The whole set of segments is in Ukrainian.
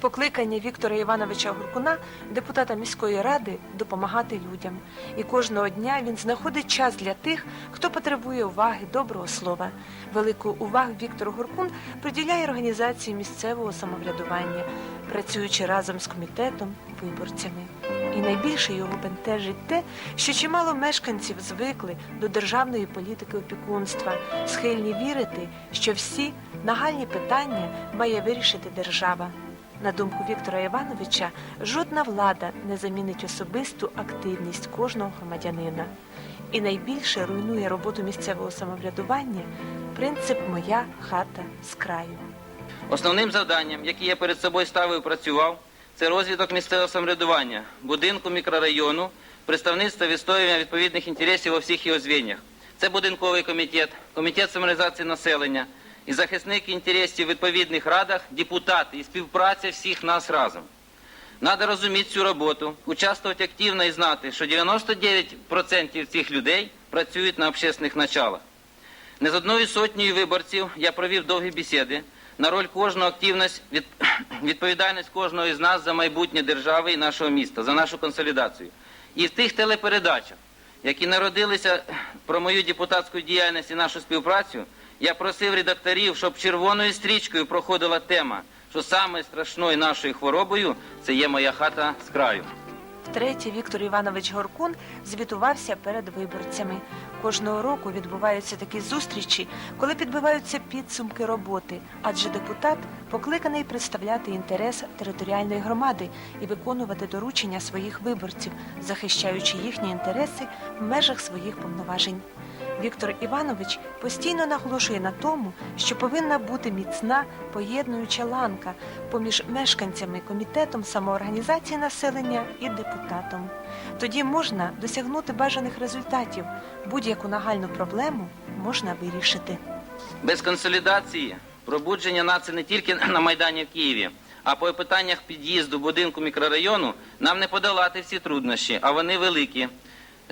Покликання Віктора Івановича Гуркуна, депутата міської ради, допомагати людям. І кожного дня він знаходить час для тих, хто потребує уваги, доброго слова. Велику увагу Віктор Гуркун приділяє організації місцевого самоврядування, працюючи разом з комітетом, виборцями. І найбільше його бентежить те, що чимало мешканців звикли до державної політики опікунства, схильні вірити, що всі нагальні питання має вирішити держава. На думку Віктора Івановича, жодна влада не замінить особисту активність кожного громадянина. І найбільше руйнує роботу місцевого самоврядування принцип Моя хата з краю. Основним завданням, яке я перед собою ставив працював, це розвиток місцевого самоврядування, будинку мікрорайону, представництво відстоювання відповідних інтересів у всіх його звеннях. Це будинковий комітет, комітет самореалізації населення і захисник інтересів в відповідних радах, депутати і співпраця всіх нас разом. Надо розуміти цю роботу, участвувати активно і знати, що 99% цих людей працюють на общественних началах. Не з одною сотнею виборців я провів довгі бесіди на роль кожного активність, від, відповідальність кожного із нас за майбутнє держави і нашого міста, за нашу консолідацію. І в тих телепередачах, які народилися про мою депутатську діяльність і нашу співпрацю, я просив редакторів, щоб червоною стрічкою проходила тема, що саме страшною нашою хворобою це є моя хата з краю. Втретє, Віктор Іванович Горкун звітувався перед виборцями. Кожного року відбуваються такі зустрічі, коли підбиваються підсумки роботи, адже депутат покликаний представляти інтерес територіальної громади і виконувати доручення своїх виборців, захищаючи їхні інтереси в межах своїх повноважень. Віктор Іванович постійно наголошує на тому, що повинна бути міцна поєднуюча ланка поміж мешканцями, комітетом самоорганізації населення і депутатом. Тоді можна досягнути бажаних результатів. Будь-яку нагальну проблему можна вирішити. Без консолідації пробудження нації не тільки на Майдані в Києві, а по питаннях під'їзду будинку мікрорайону нам не подолати всі труднощі, а вони великі.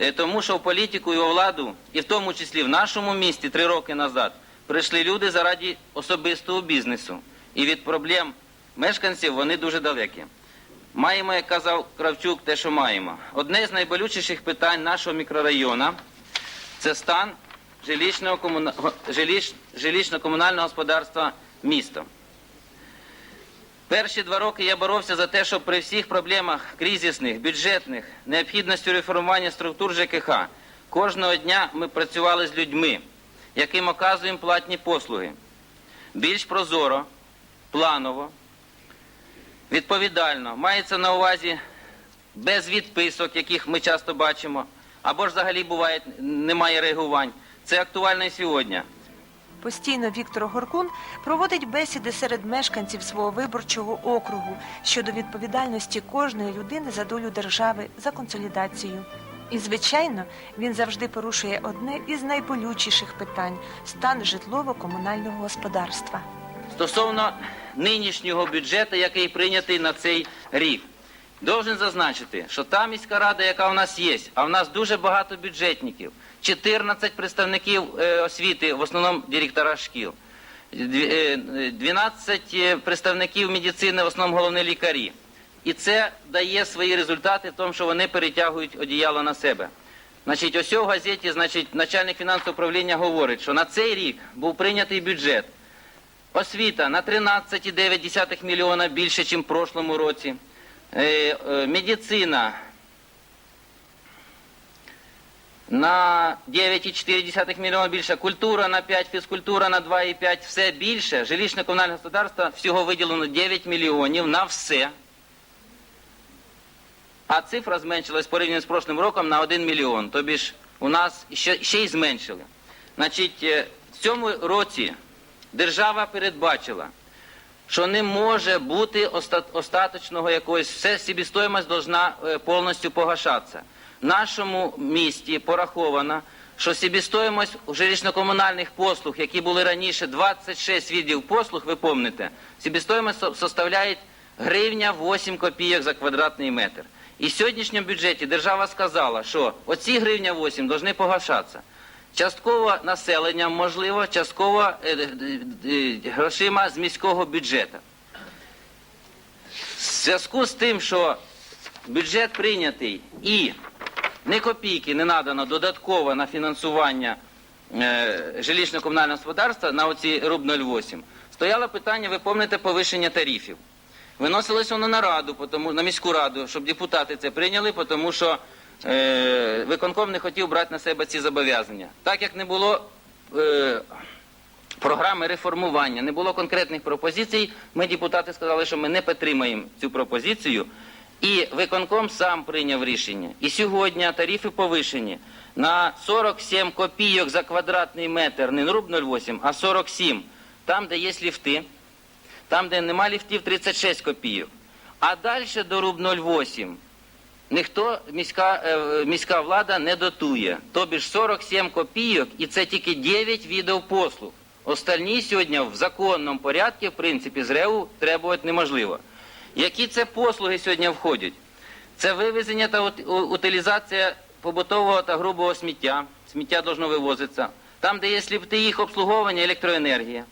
Е, Тому що в політику і у владу, і в тому числі в нашому місті три роки назад, прийшли люди заради особистого бізнесу. І від проблем мешканців вони дуже далекі. Маємо, як казав Кравчук, те, що маємо. Одне з найболючіших питань нашого мікрорайону це стан жилищно-комунального господарства міста. Перші два роки я боровся за те, щоб при всіх проблемах кризисних, бюджетних, необхідністю реформування структур ЖКХ кожного дня ми працювали з людьми, яким оказуємо платні послуги. Більш прозоро, планово, відповідально, мається на увазі без відписок, яких ми часто бачимо, або ж взагалі буває немає реагувань. Це актуально і сьогодні. Постійно Віктор Горкун проводить бесіди серед мешканців свого виборчого округу щодо відповідальності кожної людини за долю держави за консолідацію. І, звичайно, він завжди порушує одне із найболючіших питань стан житлово-комунального господарства. Стосовно нинішнього бюджету, який прийнятий на цей рік, должен зазначити, що та міська рада, яка у нас є, а в нас дуже багато бюджетників, 14 представників е, освіти, в основному директора шкіл, дві- е, е, 12 представників медицини, в основному головні лікарі. І це дає свої результати в тому, що вони перетягують одіяло на себе. Значить, ось у газеті, значить, начальник фінансового управління говорить, що на цей рік був прийнятий бюджет Освіта на 13,9 мільйона більше, ніж в прошлому році. Е, е, медицина на 9,4 мільйона більше, культура на 5, фізкультура на 2,5, все більше. Жилищне комунальне господарство всього виділено 9 мільйонів на все. А цифра зменшилась порівняно з прошлим роком на 1 мільйон. Тобі ж у нас ще, ще й зменшили. Значить, е, в цьому році держава передбачила, що не може бути оста- остаточного якогось, все себестоїмость должна е, повністю погашатися. В нашому місті пораховано, що себестоїмость жилищно-комунальних послуг, які були раніше 26 видів послуг, ви пам'ятаєте, себестоїмость со- составляє гривня 8 копійок за квадратний метр. І в сьогоднішньому бюджеті держава сказала, що оці гривня 8 повинні погашатися. Частково населенням, можливо, частково е, е, е, грошима з міського бюджету. В зв'язку з тим, що бюджет прийнятий і ні копійки не надано додатково на фінансування жилищно-комунального господарства на оці руб 08, стояло питання, ви пам'ятаєте, повищення тарифів. Виносилось воно на раду, потому, на міську раду, щоб депутати це прийняли, тому що виконком не хотів брати на себе ці зобов'язання. Так як не було е, програми реформування, не було конкретних пропозицій, ми, депутати, сказали, що ми не підтримаємо цю пропозицію. І виконком сам прийняв рішення. І сьогодні тарифи повишені на 47 копійок за квадратний метр, не руб 0,8, а 47. Там, де є ліфти, там, де нема ліфтів, 36 копійок. А далі до руб 0,8 ніхто, міська, е, міська влада не дотує. Тобі ж 47 копійок, і це тільки 9 видів послуг. Остальні сьогодні в законному порядку, в принципі, з РЕУ требувати неможливо. Які це послуги сьогодні входять? Це вивезення та утилізація побутового та грубого сміття. Сміття должно вивозитися. Там, де є ліфти, їх обслуговування, електроенергія.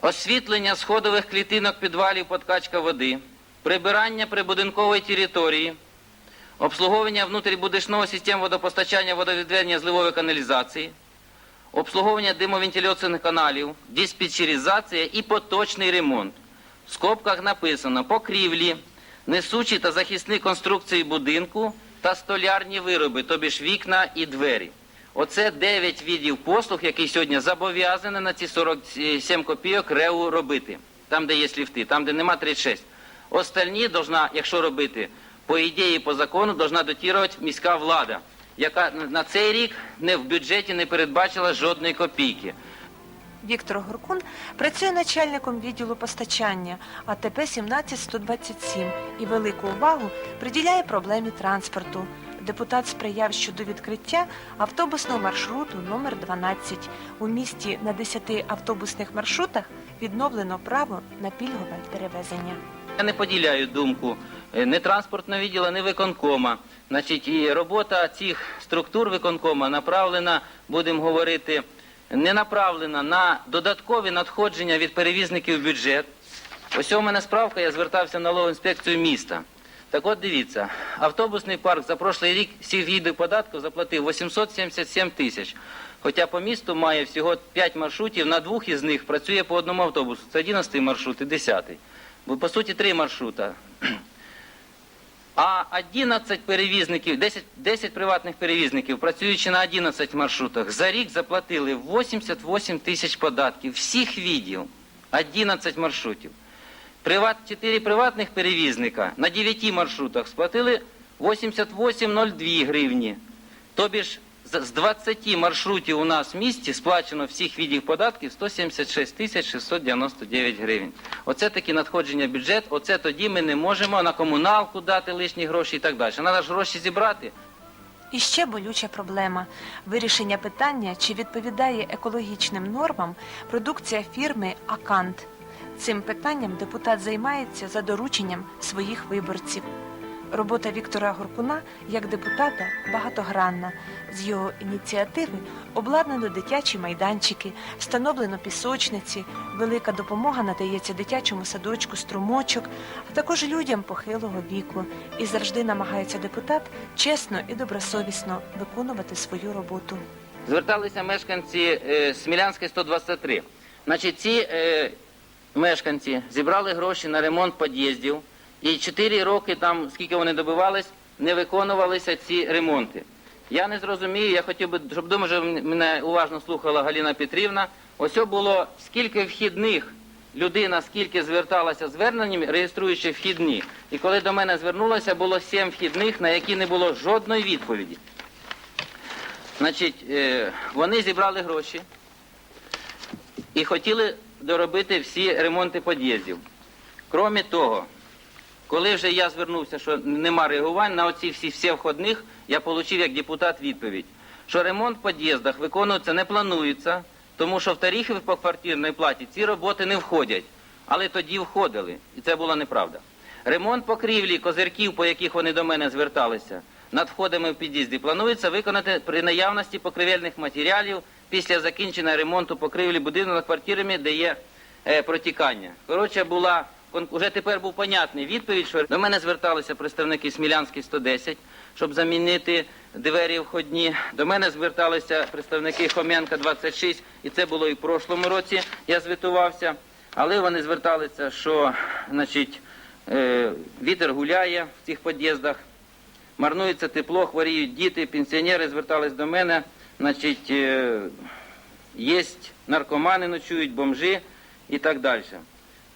Освітлення сходових клітинок підвалів, подкачка води, прибирання прибудинкової території, обслуговування внутрібудинкової систем водопостачання, водовідведення зливової каналізації, обслуговування димовентиляційних каналів, диспетчеризація і поточний ремонт. В скобках написано покрівлі, несучі та захисні конструкції будинку та столярні вироби, тобі ж вікна і двері. Оце 9 видів послуг, які сьогодні зобов'язані на ці 47 копійок РЕУ робити. Там, де є ліфти, там, де нема 36. Остальні должна, якщо робити, по ідеї, по закону, должна дотірувати міська влада, яка на цей рік не в бюджеті не передбачила жодної копійки. Віктор Горкун працює начальником відділу постачання АТП 17127 і велику увагу приділяє проблемі транспорту. Депутат сприяв щодо відкриття автобусного маршруту номер 12 У місті на 10 автобусних маршрутах відновлено право на пільгове перевезення. Я не поділяю думку е, ні транспортного відділу, ні виконкома. Значить, і робота цих структур виконкома направлена, будемо говорити, не направлена на додаткові надходження від перевізників в бюджет. Ось у мене справка, я звертався в налогову інспекцію міста. Так от дивіться, автобусний парк за прошлий рік всіх видів податків заплатив 877 тисяч. Хоча по місту має всього 5 маршрутів, на двох із них працює по одному автобусу. Це 11 маршрут і 10. Бо по суті три маршрута. А 11 перевізників, 10, 10 приватних перевізників, працюючи на 11 маршрутах, за рік заплатили 88 тисяч податків всіх відділ, 11 маршрутів. Приват, 4 приватних перевізника на 9 маршрутах сплатили 88,02 гривні. Тобі ж з з 20 маршрутів у нас в місті сплачено всіх відів податків 176 тисяч 699 гривень. Оце такі надходження бюджет, оце тоді ми не можемо на комуналку дати лишні гроші і так далі. Треба ж гроші зібрати. І ще болюча проблема вирішення питання, чи відповідає екологічним нормам продукція фірми Акант. Цим питанням депутат займається за дорученням своїх виборців. Робота Віктора Горкуна як депутата багатогранна. З його ініціативи обладнано дитячі майданчики, встановлено пісочниці, велика допомога надається дитячому садочку струмочок, а також людям похилого віку. І завжди намагається депутат чесно і добросовісно виконувати свою роботу. Зверталися мешканці е, Смілянської 123. Значить, ці е, мешканці зібрали гроші на ремонт під'їздів, і 4 роки там, скільки вони добивались, не виконувалися ці ремонти. Я не зрозумію, я хотів би, щоб що мене уважно слухала Галина Петрівна. Ось було скільки вхідних людина, скільки зверталася з зверненнями, реєструючи вхідні. І коли до мене звернулося, було 7 вхідних, на які не було жодної відповіді. Значить, е, вони зібрали гроші і хотіли доробити всі ремонти під'їздів. Крім того, коли вже я звернувся, що нема реагувань на оці всі, всі входних, я отримав як депутат відповідь, що ремонт в під'їздах виконуватися не планується, тому що в тарифи по квартирній платі ці роботи не входять. Але тоді входили, і це була неправда. Ремонт покрівлі, козирків, по яких вони до мене зверталися, над входами в під'їзді планується виконати при наявності покривельних матеріалів після закінчення ремонту покривлі будинку над квартирами, де є е, протікання. Коротше, була уже тепер був понятний відповідь, що до мене зверталися представники Смілянський 110, щоб замінити двері входні. До мене зверталися представники Хоменка 26, і це було і в прошлому році. Я звітувався. Але вони зверталися, що значить, е, вітер гуляє в цих під'їздах, марнується тепло, хворіють діти, пенсіонери звертались до мене. Значить, е, є наркомани, ночують, бомжі і так далі.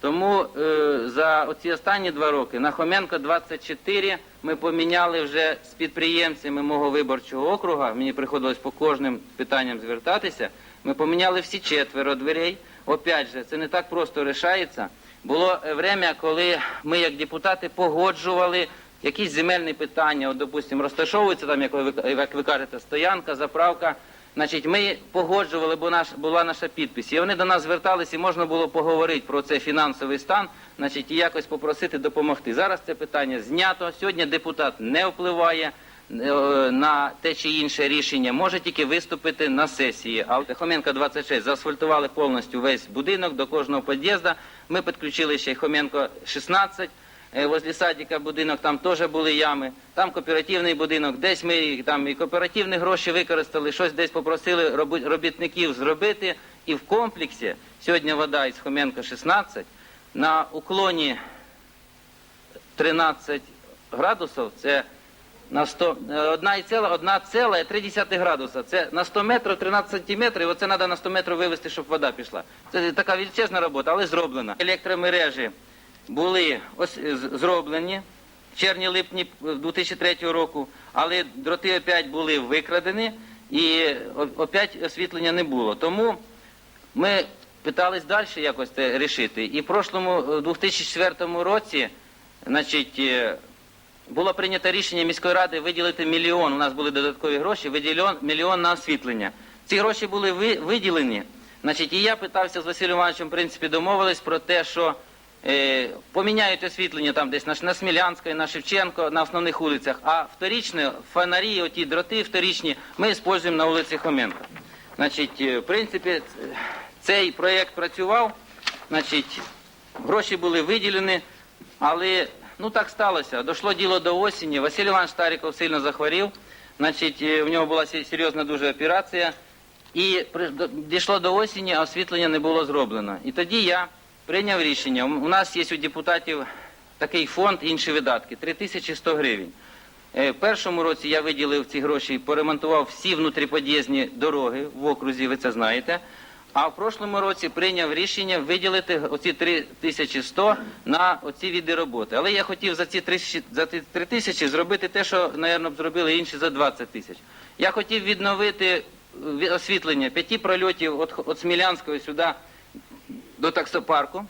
Тому е, за оці останні два роки на Хоменко 24 ми поміняли вже з підприємцями мого виборчого округа. Мені приходилось по кожним питанням звертатися. Ми поміняли всі четверо дверей. Опять же, це не так просто рішається. Було е, время, коли ми, як депутати, погоджували якісь земельні питання. От, допустимо, розташовується там, як ви, як ви кажете, стоянка, заправка. Значить, ми погоджували, бо наш, була наша підпис. І вони до нас зверталися, і можна було поговорити про цей фінансовий стан, значить, і якось попросити допомогти. Зараз це питання знято. Сьогодні депутат не впливає е, на те чи інше рішення, може тільки виступити на сесії. А Хоменко 26 заасфальтували повністю весь будинок до кожного під'їзду. Ми підключили ще Хоменко 16. Е, Возле садика будинок, там теж були ями, там кооперативний будинок, десь ми там і кооперативні гроші використали, щось десь попросили робітників зробити. І в комплексі сьогодні вода із Хоменко 16 на уклоні 13 градусів, це на 100, е, одна і ціла, одна ціла і 3 градуса. Це на 100 метрів 13 сантиметрів, оце треба на 100 метрів вивести, щоб вода пішла. Це така величезна робота, але зроблена. Електромережі були ось е, зроблені в червні-липні 2003 року, але дроти опять були викрадені і опять освітлення не було. Тому ми питались далі якось це рішити. І в прошлому, е, 2004 році, значить, е, було прийнято рішення міської ради виділити мільйон. У нас були додаткові гроші, виділен мільйон на освітлення. Ці гроші були ви- виділені. Значить, і я питався з Василем Івановичем, в принципі, домовились про те, що е, поміняють освітлення там десь на, на Смілянській, на Шевченко, на основних вулицях, а вторічні фонарі, оті дроти вторічні, ми використовуємо на вулиці Хоменка. Значить, е, в принципі, цей проєкт працював, значить, гроші були виділені, але ну так сталося. Дошло діло до осені. Василь Іванович Стариков сильно захворів. Значить, е, в нього була серйозна дуже операція. І дійшло до осені, а освітлення не було зроблено. І тоді я прийняв рішення. У нас є у депутатів такий фонд, інші видатки 3100 гривень. Е, В першому році я виділив ці гроші поремонтував всі внутріпод'їзні дороги в окрузі, ви це знаєте. А в прошлому році прийняв рішення виділити оці 3100 на оці види роботи. Але я хотів за ці 3000 3 тисячі зробити те, що, мабуть, зробили інші за 20 тисяч. Я хотів відновити е, освітлення п'яти прольотів від Смілянського сюди до таксопарку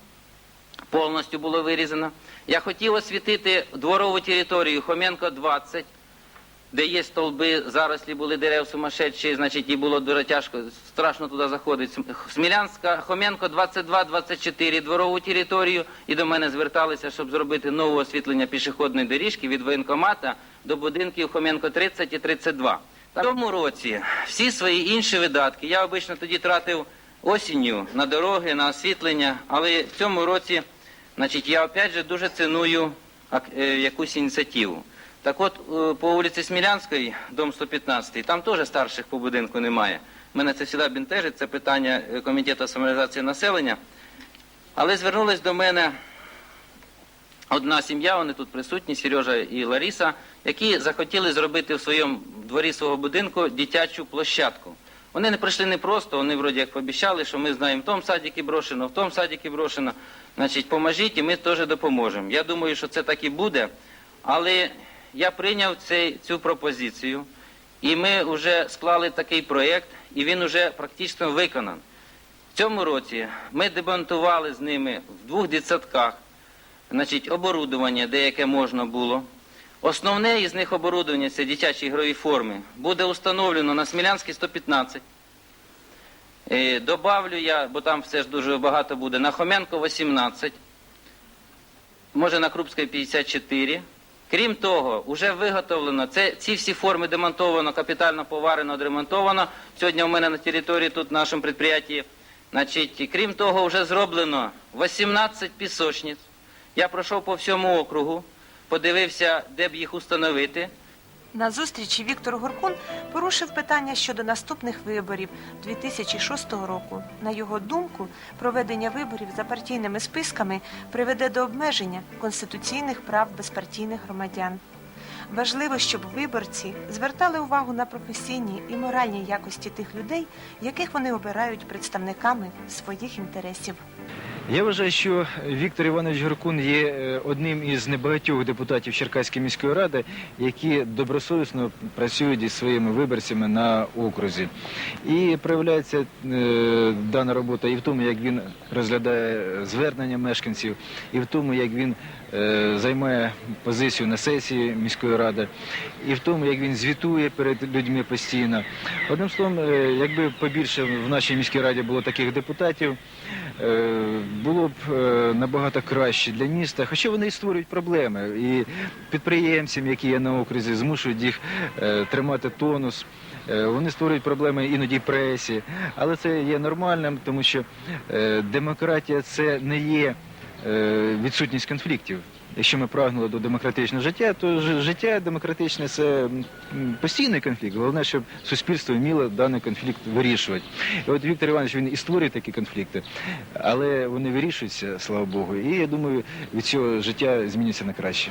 повністю було вирізано. Я хотів освітити дворову територію Хоменко 20, де є столби, зарослі були дерев сумасшедші, значить, і було дуже тяжко, страшно туди заходити. Смілянська, Хоменко 22-24, дворову територію, і до мене зверталися, щоб зробити нове освітлення пішохідної доріжки від воєнкомата до будинків Хоменко 30 і 32. В тому році всі свої інші видатки, я обично тоді тратив осінню на дороги, на освітлення, але в цьому році значить, я опять же дуже ціную е, якусь ініціативу. Так от е, по вулиці Смілянської, дом 115, там теж старших по будинку немає. Мене це завжди бентежить, це питання е, комітету самореалізації населення. Але звернулись до мене одна сім'я, вони тут присутні, Сережа і Лариса, які захотіли зробити в своєму дворі свого будинку дитячу площадку. Вони не прийшли не просто, вони вроді як пообіцяли, що ми знаємо, в тому садіки брошено, в тому садіки брошено. Значить, поможіть і ми теж допоможемо. Я думаю, що це так і буде. Але я прийняв цей, цю пропозицію, і ми вже склали такий проєкт, і він вже практично виконан. В цьому році ми демонтували з ними в двох дитсадках значить, оборудування, деяке можна було. Основне із них оборудовання це дитячі ігрові форми. Буде установлено на Смілянській 115. Е, добавлю я, бо там все ж дуже багато буде, на Хоменко 18, може на Крупській 54 Крім того, вже виготовлено це, ці всі форми демонтовано, капітально поварено, відремонтовано. Сьогодні у мене на території тут в нашому підприємстві. Значить, крім того, вже зроблено 18 пісочниць. Я пройшов по всьому округу, подивився, де б їх установити. На зустрічі Віктор Горкун порушив питання щодо наступних виборів 2006 року. На його думку, проведення виборів за партійними списками приведе до обмеження конституційних прав безпартійних громадян. Важливо, щоб виборці звертали увагу на професійні і моральні якості тих людей, яких вони обирають представниками своїх інтересів. Я вважаю, що Віктор Іванович Горкун є е, одним із небагатьох депутатів Черкаської міської ради, які добросовісно працюють із своїми виборцями на окрузі. І проявляється е, дана робота і в тому, як він розглядає звернення мешканців, і в тому, як він е, займає позицію на сесії міської ради, і в тому, як він звітує перед людьми постійно. Одним словом, е, якби побільше в нашій міській раді було таких депутатів, е, було б е, набагато краще для міста, хоча вони і створюють проблеми. І підприємцям, які є на окрузі, змушують їх е, тримати тонус. Е, Вони створюють проблеми іноді пресі, але це є нормальним, тому що демократія це не є відсутність конфліктів. Якщо ми прагнули до демократичного життя, то життя демократичне це постійний конфлікт. Головне, щоб суспільство вміло даний конфлікт вирішувати. І от Віктор Іванович він і створює такі конфлікти, але вони вирішуються, слава Богу. І я думаю, від цього життя зміниться на краще.